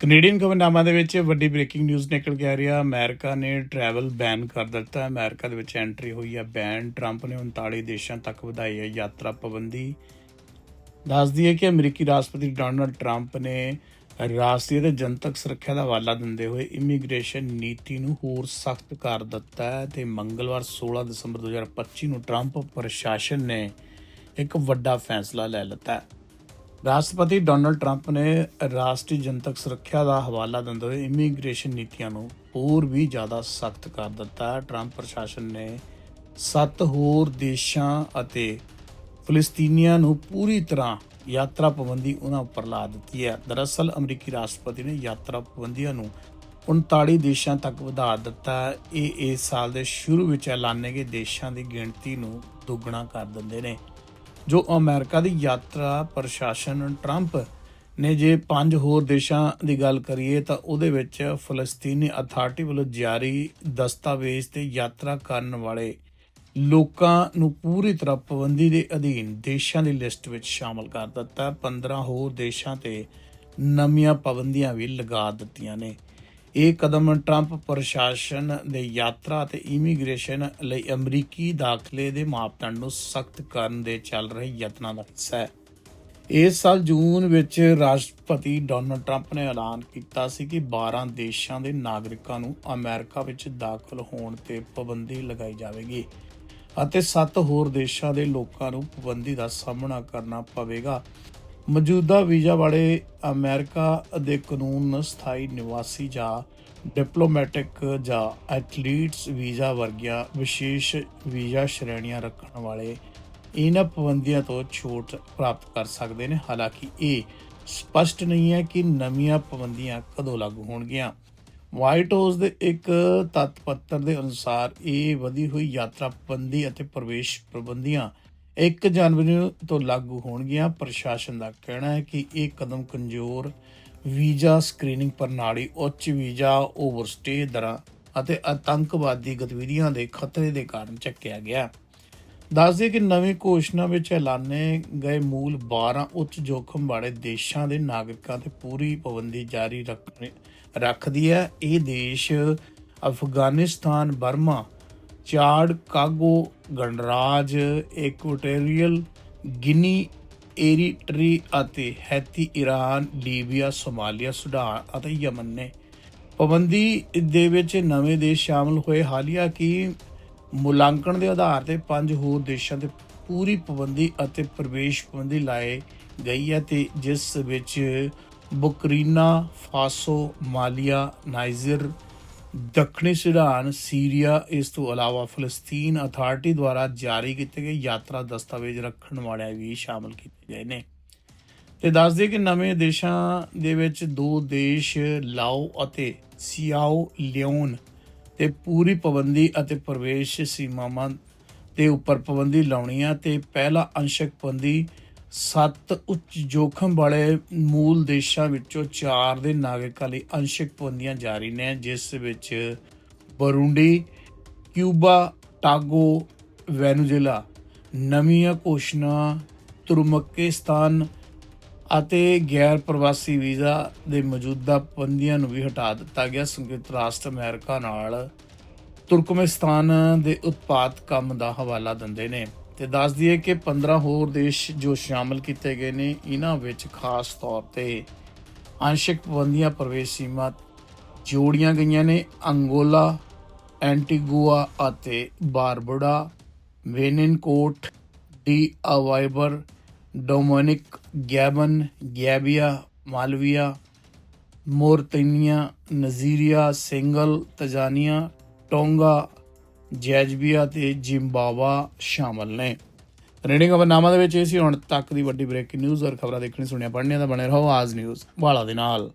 Canadian ਖਬਰਨਾਮਾ ਦੇ ਵਿੱਚ ਵੱਡੀ ਬ੍ਰੇਕਿੰਗ ਨਿਊਜ਼ ਨਿਕਲ ਕੇ ਆ ਰਹੀ ਆ। ਅਮਰੀਕਾ ਨੇ ਟਰੈਵਲ ਬੈਨ ਕਰ ਦਿੱਤਾ। ਹੈ ਅਮਰੀਕਾ ਦੇ ਵਿੱਚ ਐਂਟਰੀ ਹੋਈ ਹੈ ਬੈਨ ਟਰੰਪ ਨੇ 39 ਦੇਸ਼ਾਂ ਤੱਕ ਵਧਾਈ ਹੈ ਯਾਤਰਾ ਪਾਬੰਦੀ। ਦੱਸਦੀ ਹੈ ਕਿ ਅਮਰੀਕੀ ਰਾਸ਼ਟਰਪਤੀ ਡੋਨਲਡ ਟਰੰਪ ਨੇ ਰਾਸ਼ਟਰੀ ਅਤੇ ਜਨਤਕ ਸੁਰੱਖਿਆ ਦਾ ਹਵਾਲਾ ਦਿੰਦੇ ਹੋਏ ਇਮੀਗ੍ਰੇਸ਼ਨ ਨੀਤੀ ਨੂੰ ਹੋਰ ਸਖਤ ਕਰ ਦਿੱਤਾ ਹੈ ਤੇ ਮੰਗਲਵਾਰ 16 ਦਸੰਬਰ 2025 ਨੂੰ ਟਰੰਪ ਪ੍ਰਸ਼ਾਸਨ ਨੇ ਇੱਕ ਵੱਡਾ ਫੈਸਲਾ ਲੈ ਲਿੱਤਾ ਹੈ। ਰਾਸ਼ਟਰਪਤੀ ਡੋਨਲਡ ਟਰੰਪ ਨੇ ਰਾਸ਼ਟਰੀ ਜਨਤਕ ਸੁਰੱਖਿਆ ਦਾ ਹਵਾਲਾ ਦਿੰਦੇ ਹੋਏ ਇਮੀਗ੍ਰੇਸ਼ਨ ਨੀਤੀਆਂ ਨੂੰ ਹੋਰ ਵੀ ਜ਼ਿਆਦਾ ਸਖਤ ਕਰ ਦਿੱਤਾ। ਹੈ ਟਰੰਪ ਪ੍ਰਸ਼ਾਸਨ ਨੇ ਸੱਤ ਹੋਰ ਦੇਸ਼ਾਂ ਅਤੇ ਫਲਸਤੀਨੀਆਂ ਨੂੰ ਪੂਰੀ ਤਰ੍ਹਾਂ ਯਾਤਰਾ ਪਾਬੰਦੀ ਉਹਨਾਂ ਉੱਪਰ ਲਾ ਦਿੱਤੀ ਹੈ। ਦਰਅਸਲ ਅਮਰੀਕੀ ਰਾਸ਼ਟਰਪਤੀ ਨੇ ਯਾਤਰਾ ਪਾਬੰਦੀਆਂ ਨੂੰ 39 ਦੇਸ਼ਾਂ ਤੱਕ ਵਧਾ ਦਿੱਤਾ ਇਹ ਇਸ ਸਾਲ ਦੇ ਸ਼ੁਰੂ ਵਿੱਚ ਐਲਾਨੇ ਗਏ ਦੇਸ਼ਾਂ ਦੀ ਗਿਣਤੀ ਨੂੰ ਦੁੱਗਣਾ ਕਰ ਦਿੰਦੇ ਨੇ। ਜੋ ਅਮਰੀਕਾ ਦੀ ਯਾਤਰਾ ਪ੍ਰਸ਼ਾਸਨ ਟਰੰਪ ਨੇ ਜੇ ਪੰਜ ਹੋਰ ਦੇਸ਼ਾਂ ਦੀ ਗੱਲ ਕਰੀਏ ਤਾਂ ਉਹਦੇ ਵਿੱਚ ਫਲਸਤੀਨੀ ਅਥਾਰਟੀ ਵੱਲੋਂ ਜਾਰੀ ਦਸਤਾਵੇਜ਼ ਤੇ ਯਾਤਰਾ ਕਰਨ ਵਾਲੇ ਲੋਕਾਂ ਨੂੰ ਪੂਰੀ ਤਰ੍ਹਾਂ ਪਾਬੰਦੀ ਦੇ ਅਧੀਨ ਦੇਸ਼ਾਂ ਦੀ ਲਿਸਟ ਵਿੱਚ ਸ਼ਾਮਲ ਕਰ ਦਿੱਤਾ ਹੈ। 15 ਹੋਰ ਦੇਸ਼ਾਂ ਤੇ ਨਵੀਆਂ ਪਾਬੰਦੀਆਂ ਵੀ ਲਗਾ ਦਿੱਤੀਆਂ ਨੇ ਇਹ ਕਦਮ ਟਰੰਪ ਪ੍ਰਸ਼ਾਸਨ ਦੇ ਯਾਤਰਾ ਅਤੇ ਇਮੀਗ੍ਰੇਸ਼ਨ ਲਈ ਅਮਰੀਕੀ ਦਾਖਲੇ ਦੇ ਮਾਪਦੰਡ ਨੂੰ ਸਖਤ ਕਰਨ ਦੇ ਚੱਲ ਰਹੇ ਯਤਨਾਂ ਦਾ ਹਿੱਸਾ ਹੈ। ਇਸ ਸਾਲ ਜੂਨ ਵਿੱਚ ਰਾਸ਼ਟਰਪਤੀ ਡੋਨਲਡ ਟਰੰਪ ਨੇ ਐਲਾਨ ਕੀਤਾ ਸੀ ਕਿ 12 ਦੇਸ਼ਾਂ ਦੇ ਨਾਗਰਿਕਾਂ ਨੂੰ ਅਮਰੀਕਾ ਵਿੱਚ ਦਾਖਲ ਹੋਣ ਤੇ ਪਾਬੰਦੀ ਲਗਾਈ ਜਾਵੇਗੀ ਅਤੇ 7 ਹੋਰ ਦੇਸ਼ਾਂ ਦੇ ਲੋਕਾਂ ਨੂੰ ਪਾਬੰਦੀ ਦਾ ਸਾਹਮਣਾ ਕਰਨਾ ਪਵੇਗਾ। ਮੌਜੂਦਾ ਵੀਜ਼ਾ ਵਾਲੇ ਅਮਰੀਕਾ ਦੇ ਕਾਨੂੰਨ ਸਥਾਈ ਨਿਵਾਸੀ ਜਾਂ ਡਿਪਲੋਮੈਟਿਕ ਜਾਂ ਐਥਲੀਟਸ ਵੀਜ਼ਾ ਵਰਗੀਆਂ ਵਿਸ਼ੇਸ਼ ਵੀਜ਼ਾ ਸ਼੍ਰੇਣੀਆਂ ਰੱਖਣ ਵਾਲੇ ਇਹਨਾਂ ਪਾਬੰਦੀਆਂ ਤੋਂ ਛੋਟ ਪ੍ਰਾਪਤ ਕਰ ਸਕਦੇ ਨੇ। ਹਾਲਾਂਕਿ ਇਹ ਸਪਸ਼ਟ ਨਹੀਂ ਹੈ ਕਿ ਨਵੀਆਂ ਪਾਬੰਦੀਆਂ ਕਦੋਂ ਲਾਗੂ ਹੋਣਗੀਆਂ। ਵਾਈਟ ਹਾਊਸ ਦੇ ਇੱਕ ਤੱਤ ਪੱਤਰ ਦੇ ਅਨੁਸਾਰ ਇਹ ਵਧੀ ਹੋਈ ਯਾਤਰਾ ਪਾਬੰਦੀ ਅਤੇ ਪ੍ਰਵੇਸ਼ ਪਾਬੰਦੀਆਂ 1 ਜਨਵਰੀ ਤੋਂ ਲਾਗੂ ਹੋਣਗੀਆਂ। ਪ੍ਰਸ਼ਾਸਨ ਦਾ ਕਹਿਣਾ ਹੈ ਕਿ ਇਹ ਕਦਮ ਕਮਜ਼ੋਰ ਵੀਜ਼ਾ ਸਕਰੀਨਿੰਗ ਪ੍ਰਣਾਲੀ, ਉੱਚ ਵੀਜ਼ਾ, ਓਵਰਸਟੇ ਦਰਾਂ ਅਤੇ ਆਤੰਕਵਾਦੀ ਗਤੀਵਿਧੀਆਂ ਦੇ ਖਤਰੇ ਦੇ ਕਾਰਨ ਚੱਕਿਆ ਗਿਆ। ਦੱਸਦੇ ਕਿ ਨਵੀਂ ਘੋਸ਼ਣਾ ਵਿੱਚ ਐਲਾਨੇ ਗਏ ਮੂਲ 12 ਉੱਚ ਜੋਖਮ ਵਾਲੇ ਦੇਸ਼ਾਂ ਦੇ ਨਾਗਰਿਕਾਂ ਤੇ ਪੂਰੀ ਪਾਬੰਦੀ ਜਾਰੀ ਰੱਖਣੀ ਰੱਖਦੀ ਹੈ। ਇਹ ਦੇਸ਼ ਅਫਗਾਨਿਸਤਾਨ, ਬਰਮਾ ਚਾਡ ਕਾਗੋ ਗਣਰਾਜ ਇਕੁਆਟੋਰੀਅਲ ਗਿਨੀ, ਏਰੀਟਰੀ ਅਤੇ Haiti Iran Libya, Somalia, Sudan ਅਤੇ ਯਮਨ ਨੇ। ਪਾਬੰਦੀ ਦੇ ਵਿੱਚ ਨਵੇਂ ਦੇਸ਼ ਸ਼ਾਮਲ ਹੋਏ। ਹਾਲੀਆ ਕਿ ਮੁਲਾਂਕਣ ਦੇ ਆਧਾਰ ਤੇ ਪੰਜ ਹੋਰ ਦੇਸ਼ਾਂ ਤੇ ਪੂਰੀ ਪਾਬੰਦੀ ਅਤੇ ਪ੍ਰਵੇਸ਼ ਪਾਬੰਦੀ ਲਾਏ ਗਈ ਹੈ ਤੇ ਜਿਸ ਵਿੱਚ ਬੁਕਰੀਨਾ, ਫਾਸੋ, ਮਾਲੀਆ, ਨਾਈਜਰ ਦੱਖਣੀ ਸੁਡਾਨ, ਸੀਰੀਆ, ਇਸ ਤੋਂ ਇਲਾਵਾ ਫਲਸਤੀਨ ਅਥਾਰਟੀ ਦੁਆਰਾ ਜਾਰੀ ਕੀਤੇ ਗਏ ਯਾਤਰਾ ਦਸਤਾਵੇਜ਼ ਰੱਖਣ ਵਾਲਿਆਂ ਵੀ ਸ਼ਾਮਲ ਕੀਤੇ ਗਏ ਨੇ। ਤੇ ਦੱਸਦੇ ਕਿ ਨਵੇਂ ਦੇਸ਼ਾਂ ਦੇ ਵਿੱਚ ਦੋ ਦੇਸ਼, ਲਾਓ ਅਤੇ ਸਿਆਓ ਲਿਓਨ ਤੇ ਪੂਰੀ ਪਾਬੰਦੀ ਅਤੇ ਪ੍ਰਵੇਸ਼ ਸੀਮਾਵਾਂ ਦੇ ਉੱਪਰ ਪਾਬੰਦੀ ਲਾਉਣੀ ਆ ਤੇ ਪਹਿਲਾ ਅੰਸ਼ਕ ਪਾਬੰਦੀ ਸੱਤ ਉੱਚ ਜੋਖਮ ਵਾਲੇ ਮੂਲ ਦੇਸ਼ਾਂ ਵਿੱਚੋਂ ਚਾਰ ਦੇ ਨਾਗਰਿਕਾਂ ਲਈ ਅੰਸ਼ਕ ਪਾਬੰਦੀਆਂ ਜਾਰੀ ਨੇ, ਜਿਸ ਵਿੱਚ ਬਰੂੰਡੀ, ਕਿਊਬਾ, ਟਾਗੋ, ਵੈਨਜ਼ੂਏਲਾ, ਨਵੀਆਂ ਘੋਸ਼ਣਾ ਤੁਰਕਮੇਨਿਸਤਾਨ ਅਤੇ ਗੈਰ ਪ੍ਰਵਾਸੀ ਵੀਜ਼ਾ ਦੇ ਮੌਜੂਦਾ ਪਾਬੰਦੀਆਂ ਨੂੰ ਵੀ ਹਟਾ ਦਿੱਤਾ ਗਿਆ। ਸੰਯੁਕਤ ਰਾਸ਼ਟਰ ਅਮਰੀਕਾ ਨਾਲ ਤੁਰਕਮਿਸਤਾਨ ਦੇ ਉਤਪਾਦ ਕੰਮ ਦਾ ਹਵਾਲਾ ਦਿੰਦੇ ਨੇ। ਤੇ ਦੱਸ ਦਈਏ ਕਿ 15 ਹੋਰ ਦੇਸ਼ ਜੋ ਸ਼ਾਮਲ ਕੀਤੇ ਗਏ ਨੇ, ਇਹਨਾਂ ਵਿੱਚ ਖਾਸ ਤੌਰ ਤੇ ਅੰਸ਼ਕ ਪਾਬੰਦੀਆਂ ਪ੍ਰਵੇਸ਼ ਸੀਮਾ ਜੋੜੀਆਂ ਗਈਆਂ ਨੇ, ਅੰਗੋਲਾ, ਐਂਟੀਗੁਆ ਅਤੇ Barbuda, Benin Côte, d' Ivoire Dominica, Gabon, Gambia, Malawi Mauritania Nigeria, Senegal, Tanzania, Tonga Zambia ਤੇ ਜ਼ਿੰਬਾਬਵਾ ਸ਼ਾਮਲ ਨੇ। ਰੇਡਿੰਗ ਖਬਰਨਾਮਾ ਦੇ ਵਿੱਚ ਇਹ ਸੀ, ਹੁਣ ਤੱਕ ਦੀ ਵੱਡੀ ਬ੍ਰੇਕਿੰਗ ਨਿਊਜ਼ ਔਰ ਖਬਰਾਂ ਦੇਖਣੀ ਸੁਣਿਆ, ਪੜ੍ਹਨੀਆਂ ਤਾਂ ਬਣੇ ਰਹੋ ਆਜ ਨਿਊਜ਼ ਵਾਲਾ ਦੇ ਨਾਲ।